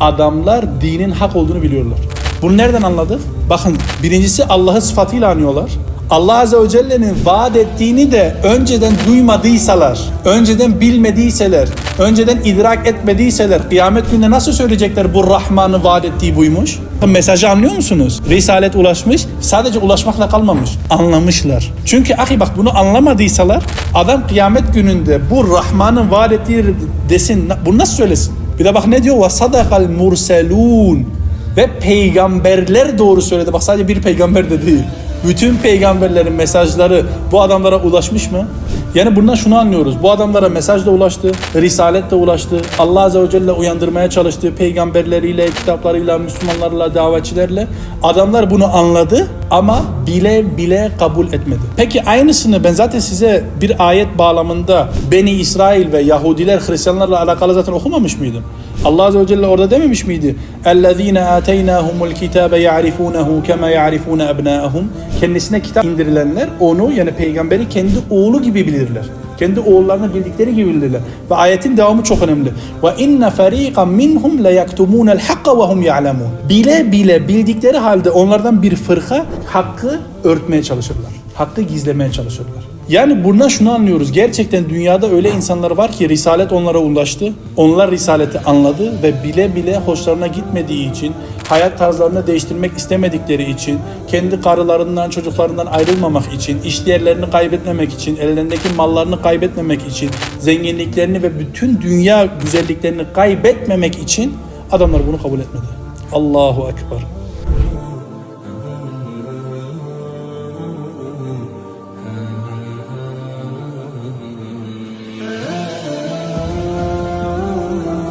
adamlar dinin hak olduğunu biliyorlar. Bunu nereden anladık? Bakın birincisi Allah'ı sıfatıyla anıyorlar. Allah Azze ve Celle'nin vaat ettiğini de önceden duymadıysalar, önceden bilmediyseler, önceden idrak etmediyseler kıyamet gününe nasıl söyleyecekler bu Rahman'ın vaat ettiği buymuş? Mesajı anlıyor musunuz? Risalet ulaşmış, sadece ulaşmakla kalmamış, anlamışlar. Çünkü ahi bak bunu anlamadıysalar adam kıyamet gününde bu Rahman'ın vaat ettiği desin, bunu nasıl söylesin? Bir de bak ne diyor? Sadakal murselun ve peygamberler doğru söyledi. Bak sadece bir peygamber de değil. Bütün peygamberlerin mesajları bu adamlara ulaşmış mı? Yani bundan şunu anlıyoruz. Bu adamlara mesaj da ulaştı, risalet de ulaştı. Allah Azze ve Celle uyandırmaya çalıştığı peygamberleriyle, kitaplarıyla, Müslümanlarla, davetçilerle. Adamlar bunu anladı ama bile bile kabul etmedi. Peki aynısını ben zaten size bir ayet bağlamında Beni İsrail ve Yahudiler, Hristiyanlarla alakalı zaten okumamış mıydım? Allah Azze ve Celle orada dememiş miydi? اَلَّذ۪ينَ آتَيْنَاهُمُ الْكِتَابَ يَعْرِفُونَهُ كَمَا يَعْرِفُونَ أَبْنَاءَهُم Kendisine kitap indirilenler onu yani peygamberi kendi oğlu gibi bilirler. Kendi oğullarını bildikleri gibi bilirler. Ve ayetin devamı çok önemli. Ve inne fariqan minhum la yaktumun el hakka ve hum ya'lemun. Bile bile bildikleri halde onlardan bir fırka hakkı örtmeye çalışırlar. Hakkı gizlemeye çalışırlar. Yani buradan şunu anlıyoruz. Gerçekten dünyada öyle insanlar var ki risalet onlara ulaştı. Onlar risaleti anladı ve bile bile hoşlarına gitmediği için, hayat tarzlarını değiştirmek istemedikleri için, kendi karılarından, çocuklarından ayrılmamak için, iş yerlerini kaybetmemek için, ellerindeki mallarını kaybetmemek için, zenginliklerini ve bütün dünya güzelliklerini kaybetmemek için adamlar bunu kabul etmedi. Allahu Ekber.